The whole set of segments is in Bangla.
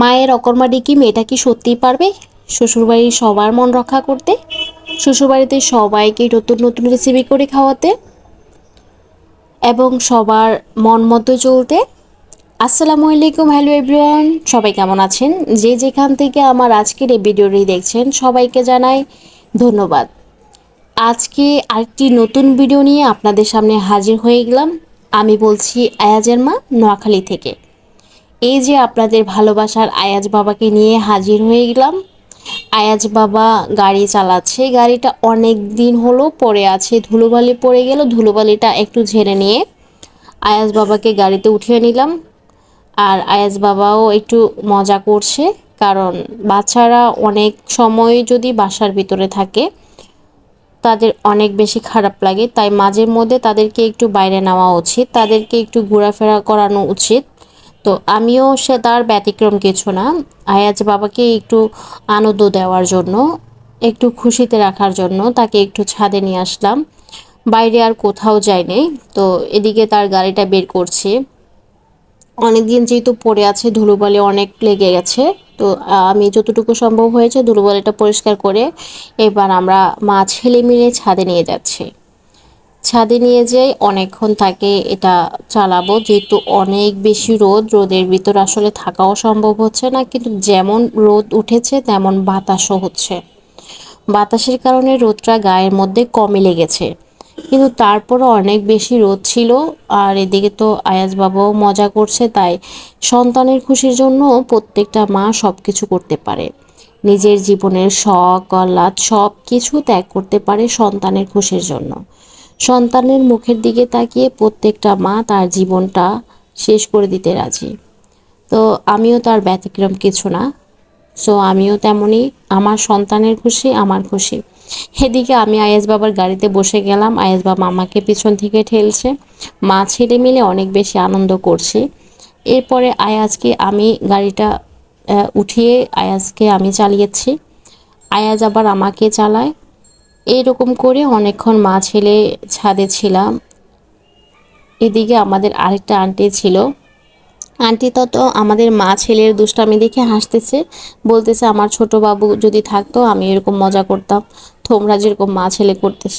মায়ের অকর্মা কি মেয়েটা কি সত্যিই পারবে? শ্বশুরবাড়ির সবার মন রক্ষা করতে? শ্বশুরবাড়িতে সবাইকে নতুন নতুন রেসিপি করে খাওয়াতে? এবং সবার মন মতো চলতে? আসসালামু আলাইকুম হ্যালো এভরিওয়ান সবাই কেমন আছেন? যে যেখান থেকে আমার আজকের এই ভিডিওটি দেখছেন, সবাইকে জানাই ধন্যবাদ। আজকে আরেকটি নতুন ভিডিও নিয়ে আপনাদের সামনে হাজির হয়ে গেলাম। আমি বলছি আয়াজের মা, নোয়াখালী থেকে। এই যে আপনাদের ভালোবাসার আয়াজ বাবাকে নিয়ে হাজির হয়ে গেলাম। আয়াজ বাবা গাড়ি চালাচ্ছে। গাড়িটা অনেক দিন হলো পড়ে আছে, ধুলোবালি পড়ে গেল, ধুলোবালিটা একটু ঝেড়ে নিয়ে আয়াজ বাবাকে গাড়িতে উঠিয়ে নিলাম। আর আয়াজ বাবাও একটু মজা করছে, কারণ বাচ্চারা অনেক সময় যদি বাসার ভিতরে থাকে, তাদের অনেক বেশি খারাপ লাগে। তাই মাঝের মধ্যে তাদেরকে একটু বাইরে নেওয়া উচিত, তাদেরকে একটু ঘোরাফেরা করানো উচিত। তো আমিও সে তার ব্যতিক্রম কিছু না। আয়াজ বাবাকে একটু আনন্দ দেওয়ার জন্য, একটু খুশিতে রাখার জন্য তাকে একটু ছাদে নিয়ে আসলাম। বাইরে আর কোথাও যায়নি তো এদিকে তার গাড়িটা বের করছে। অনেকদিন যেহেতু পড়ে আছে, ধুলোবালি অনেক লেগে গেছে, তো আমি যতটুকু সম্ভব হয়েছে ধুলোবালিটা পরিষ্কার করে এবার আমরা মা ছেলে মিলে ছাদে নিয়ে যাচ্ছি। ছাদে নিয়ে যাই, অনেকক্ষণ তাকে এটা চালাবো। যেহেতু অনেক বেশি রোদ, রোদের ভিতর আসলে থাকাও সম্ভব হচ্ছে না, কিন্তু যেমন রোদ উঠেছে, তেমন বাতাসও হচ্ছে। বাতাসের কারণে রোদটা গায়ের মধ্যে কমে লেগেছে। কিন্তু তারপরও অনেক বেশি রোদ ছিল, আর এদিকে তো আয়াজ বাবাও মজা করছে, তাই সন্তানের খুশির জন্য প্রত্যেকটা মা সব কিছু করতে পারে। নিজের জীবনের শখ আহ্লাদ সব কিছু ত্যাগ করতে পারে সন্তানের খুশির জন্য। সন্তানের মুখের দিকে তাকিয়ে প্রত্যেকটা মা তার জীবনটা শেষ করে দিতে রাজি। তো আমিও তার ব্যতিক্রম কিছু না। সো আমিও তেমনই আমার সন্তানের খুশি, আমার খুশি। এদিকে আমি আয়াজ বাবার গাড়িতে বসে গেলাম। আয়াজ বাবা আমাকে পিছন থেকে ঠেলছে। মা, ছেলে মিলে অনেক বেশি আনন্দ করছে। এরপরে আয়াজকে আমি গাড়িটা উঠিয়ে আয়াজকে আমি চালিয়েছি। আয়াজ আবার আমাকে চালায়। এইরকম করে অনেকক্ষণ মা ছেলে ছাদে ছিলাম। এদিকে আমাদের আরেকটা আন্টি ছিল। আন্টি তত আমাদের মা ছেলের দুষ্টামি দেখে হাসতেছে, বলতেছে, আমার ছোট বাবু যদি থাকতো, আমি এরকম মজা করতাম। তোমরা যেরকম মা ছেলে করতেছ।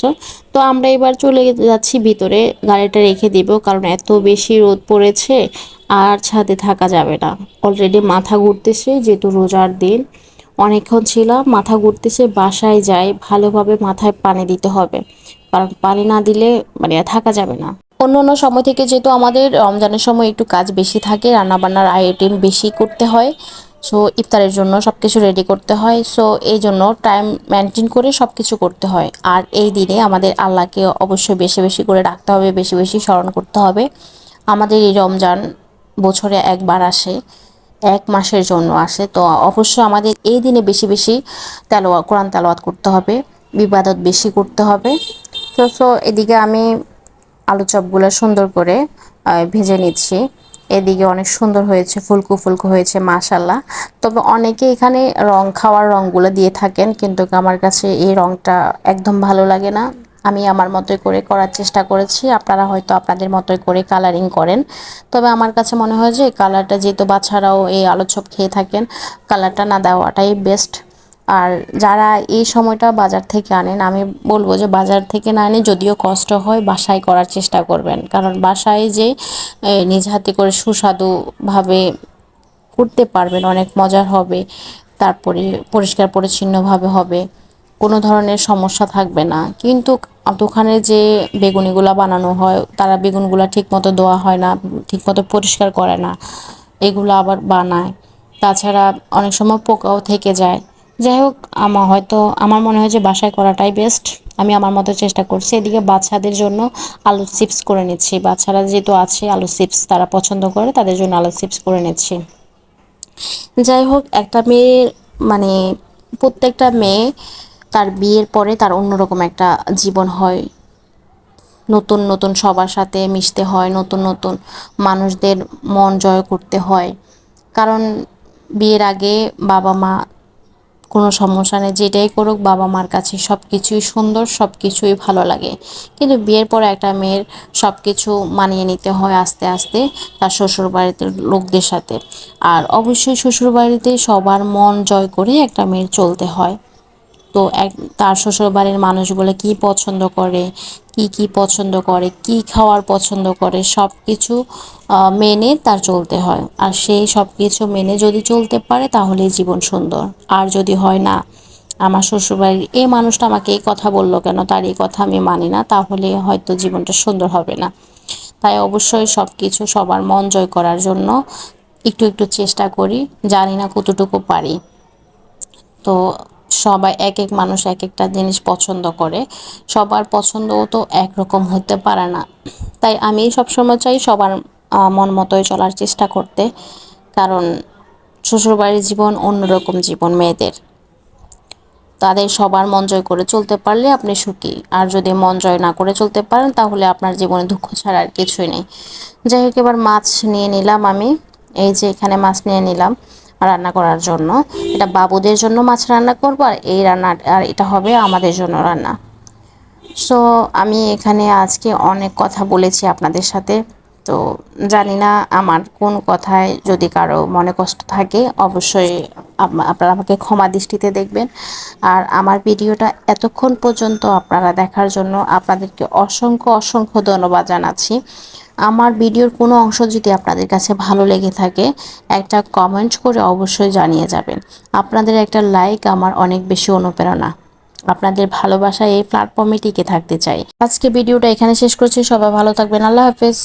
তো আমরা এবার চলে যাচ্ছি ভিতরে, গাড়িটা রেখে দিব, কারণ এত বেশি রোদ পড়েছে, আর ছাদে থাকা যাবে না। অলরেডি মাথা ঘুরতেছে, যেহেতু রোজার দিন। অনেকক্ষণ ছিলাম মাথা ঘুরতেছে, বাসায় যাই ভালোভাবে মাথায় পানি দিতে হবে। কারণ পানি না দিলে মানে থাকা যাবে না। অন্য অন্য সময় থেকে যেহেতু আমাদের রমজানের সময় একটু কাজ বেশি থাকে, রান্নাবান্নার আইটেম বেশি করতে হয়। সো ইফতারের জন্য সব কিছু রেডি করতে হয়। সো এই জন্য টাইম মেনটেন করে সব কিছু করতে হয়। আর এই দিনে আমাদের আল্লাহকে অবশ্যই বেশি বেশি করে রাখতে হবে, বেশি বেশি স্মরণ করতে হবে। আমাদের এই রমজান বছরে একবার আসে। এক মাসের জন্য আসে। তো অবশ্যই আমাদের এই দিনে বেশি বেশি তেলোয়া কোরআন তেলোয়াত করতে হবে বিবাদত বেশি করতে হবে। তো সো এদিকে আমি আলু চপগুলো সুন্দর করে ভেজে নিচ্ছি। এদিকে অনেক সুন্দর হয়েছে, ফুলকু ফুলকু হয়েছে মাশাল্লাহ তবে অনেকে এখানে রং, খাওয়ার রঙগুলো দিয়ে থাকেন, কিন্তু আমার কাছে এই রংটা একদম ভালো লাগে না। আমি আমার মতোই করে করার চেষ্টা করেছি। আপনারা হয়তো আপনাদের মতোই করে কালারিং করেন। তবে আমার কাছে মনে হয় যে কালারটা যেহেতু বাচ্চারাও এই আলোচপ খেয়ে থাকেন কালারটা না দেওয়াটাই বেস্ট আর যারা এই সময়টা বাজার থেকে আনেন, আমি বলব যে বাজার থেকে না এনে যদিও কষ্ট হয়, বাসায় করার চেষ্টা করবেন। কারণ বাসায় যে নিজ হাতে করে সুস্বাদুভাবে করতে পারবেন, অনেক মজার হবে। তারপরে পরিষ্কার পরিচ্ছন্নভাবে হবে। কোনো ধরনের সমস্যা থাকবে না। কিন্তু দোকানে যে বেগুনিগুলো বানানো হয়, তারা বেগুনগুলো ঠিকমতো দেওয়া হয় না, ঠিকমতো পরিষ্কার করে না, এগুলো আবার বানায়। তাছাড়া অনেক সময় পোকাও থেকে যায়। যাই হোক আমার হয়তো, আমার মনে হয় যে বাসায় করাটাই বেস্ট আমি আমার মতো চেষ্টা করছি। এদিকে বাচ্চাদের জন্য আলু চিপস করে নিচ্ছি। বাচ্চারা যেহেতু আছে, আলু চিপস তারা পছন্দ করে, তাদের জন্য আলু চিপস করে নিচ্ছি। যাই হোক, একটা মেয়ের মানে প্রত্যেকটা মেয়ে তার বিয়ের পরে তার অন্যরকম একটা জীবন হয়। নতুন নতুন সবার সাথে মিশতে হয়, নতুন নতুন মানুষদের মন জয় করতে হয়। কারণ বিয়ের আগে বাবা মা কোনো সমস্যা নেই, যেটাই করুক বাবা মার কাছে সব কিছুই সুন্দর সব কিছুই ভালো লাগে। কিন্তু বিয়ের পর একটা মেয়ের সব কিছু মানিয়ে নিতে হয় আস্তে আস্তে তার শ্বশুর বাড়িতে লোকদের সাথে। আর অবশ্যই শ্বশুর বাড়িতে সবার মন জয় করে একটা মেয়ের চলতে হয়। তো এক, তার শ্বশুর বাড়ির মানুষগুলো কি পছন্দ করে, কি কি পছন্দ করে, কি খাওয়ার পছন্দ করে সব কিছু মেনে তার চলতে হয়। আর সেই সব কিছু মেনে যদি চলতে পারে তাহলেই জীবন সুন্দর। আর যদি হয় না, আমার শ্বশুরবাড়ির এই মানুষটা আমাকে এই কথা বলল কেন, তার এই কথা আমি মানি না, তাহলে হয়তো জীবনটা সুন্দর হবে না। তাই অবশ্যই সব কিছু সবার মন জয় করার জন্য একটু একটু চেষ্টা করি। জানি না কতটুকু পারি। তো সবাই এক এক মানুষ এক একটা জিনিস পছন্দ করে। সবার পছন্দও তো একরকম হতে পারে না। তাই আমি সবসময় চাই সবার মন মতোই চলার চেষ্টা করতে। কারণ শ্বশুরবাড়ির জীবন অন্যরকম জীবন মেয়েদের। তাদের সবার মন জয় করে চলতে পারলে আপনি সুখী। আর যদি মন জয় না করে চলতে পারেন, তাহলে আপনার জীবনে দুঃখ ছাড়া আর কিছুই নেই। যাই হোক, এবার মাছ নিয়ে নিলাম আমি। এই যে এখানে মাছ নিয়ে নিলাম। রান্না করার জন্য। এটা বাবুদের জন্য মাছ রান্না করব, আর এই রান্না, আর এটা হবে আমাদের জন্য রান্না। সো আমি এখানে আজকে অনেক কথা বলেছি আপনাদের সাথে। তো জানি না আমার কোন কথায় যদি কারও মনে কষ্ট থাকে, অবশ্যই আপনারা আমাকে ক্ষমা দৃষ্টিতে দেখবেন। আর আমার ভিডিওটা এতক্ষণ পর্যন্ত আপনারা দেখার জন্য আপনাদেরকে অসংখ্য অসংখ্য ধন্যবাদ জানাচ্ছি। আমার ভিডিওর কোনো অংশ যদি আপনাদের কাছে ভালো লেগে থাকে, একটা কমেন্ট করে অবশ্যই জানিয়ে যাবেন। আপনাদের একটা লাইক আমার অনেক বেশি অনুপ্রেরণা। আপনাদের ভালোবাসা এই প্ল্যাটফর্মে টিকে থাকতে চাই। আজকে ভিডিওটা এখানে শেষ করছি। সবাই ভালো থাকবেন। আল্লাহ হাফেজ।